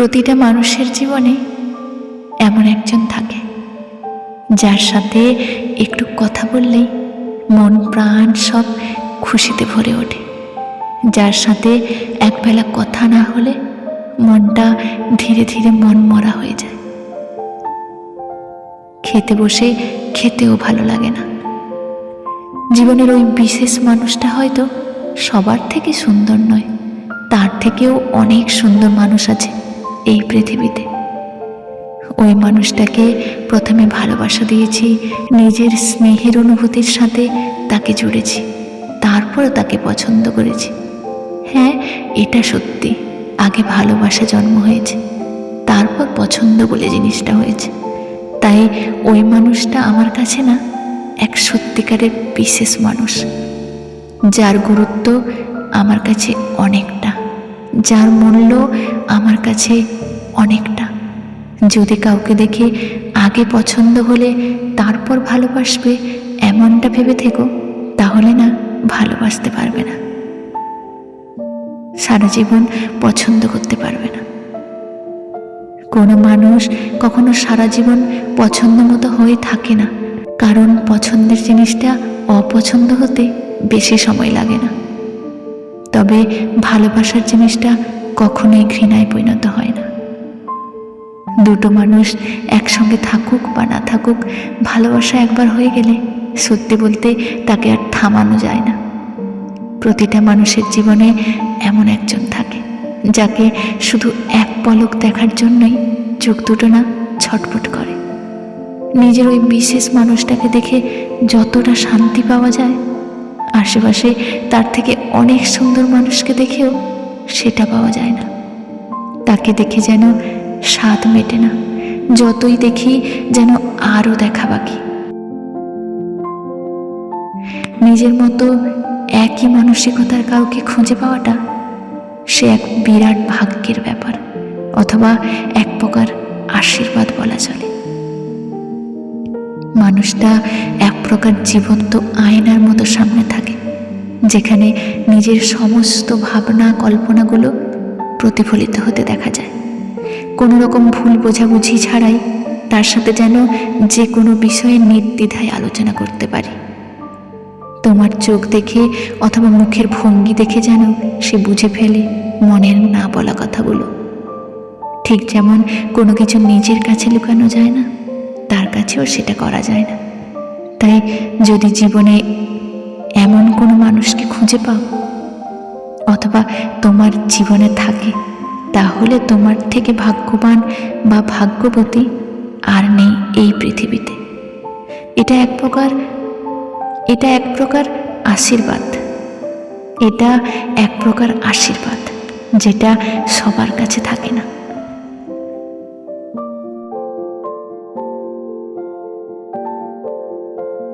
প্রতিটা মানুষের জীবনে এমন একজন থাকে, যার সাথে একটু কথা বললেই মন, প্রাণ সব খুশিতে ভরে ওঠে। যার সাথে একবেলা কথা না হলে মনটা ধীরে ধীরে মন মরা হয়ে যায়। খেতে বসে খেতেও ভালো লাগে না। জীবনের ওই বিশেষ মানুষটা হয়তো সবার থেকে সুন্দর নয়, তার থেকেও অনেক সুন্দর মানুষ আছে। এই পৃথিবীতে। ওই মানুষটাকে প্রথমে ভালোবাসা দিয়েছি, নিজের স্নেহের অনুভূতির সাথে তাকে জুড়েছি, তারপর তাকে পছন্দ করেছি। হ্যাঁ এটা সত্যি, আগে ভালোবাসা জন্ম হয়েছে, তারপর পছন্দ বলে জিনিসটা হয়েছে। তাই ওই মানুষটা আমার কাছে না, এক সত্যিকারের বিশেষ মানুষ, যার গুরুত্ব আমার কাছে অনেকটা। যার মূল্য আমার কাছে অনেকটা। যদি কাউকে দেখে আগে পছন্দ হলে তারপর ভালোবাসবে এমনটা ভেবে থেকো, তাহলে না ভালোবাসতে পারবে না। সারা জীবন পছন্দ করতে পারবে না। কোনো মানুষ কখনো সারা জীবন পছন্দ মতো হয়ে থাকে না, কারণ পছন্দের জিনিসটা অপছন্দ হতে বেশি সময় লাগে না। তবে ভালোবাসার জিনিসটা কখনোই ঘৃণায় পরিণত হয় না। দুটো মানুষ একসঙ্গে থাকুক বা না থাকুক, ভালোবাসা একবার হয়ে গেলে সত্যি বলতে তাকে আর থামানো যায় না। প্রতিটা মানুষের জীবনে এমন একজন থাকে, যাকে শুধু এক পলক দেখার জন্যই চোখ দুটো না ছটফট করে। নিজের ওই বিশেষ মানুষটাকে দেখে যতটা শান্তি পাওয়া যায় আশেপাশে তার থেকে অনেক সুন্দর মানুষকে দেখেও সেটা পাওয়া যায় না। তাকে দেখে যেন স্বাদ মেটে না, যতই দেখি যেন আরও দেখা বাকি। নিজের মতো একই মানসিকতার কাউকে খুঁজে পাওয়াটা সে এক বিরাট ভাগ্যের ব্যাপার, অথবা এক প্রকার আশীর্বাদ বলা চলে। মানুষটা এক প্রকার জীবন্ত আয়নার মতো সামনে থাকে, যেখানে নিজের সমস্ত ভাবনা কল্পনাগুলো প্রতিফলিত হতে দেখা যায়। কোনো রকম ভুল বোঝাবুঝি ছাড়াই তার সাথে যেন যে কোনো বিষয়ে নির্দ্বিধায় আলোচনা করতে পারি। তোমার চোখ দেখে অথবা মুখের ভঙ্গি দেখে যেন সে বুঝে ফেলে মনের না বলা কথাগুলো। ঠিক যেমন কোনো কিছু নিজের কাছে লুকানো যায় না কাছেও সেটা করা যায় না। তাই যদি জীবনে এমন কোনো মানুষকে খুঁজে পাও, অথবা তোমার জীবনে থাকে, তাহলে তোমার থেকে ভাগ্যবান বা ভাগ্যবতী আর নেই এই পৃথিবীতে। এটা এক প্রকার, এটা এক প্রকার আশীর্বাদ। এটা এক প্রকার আশীর্বাদ যেটা সবার কাছে থাকে না।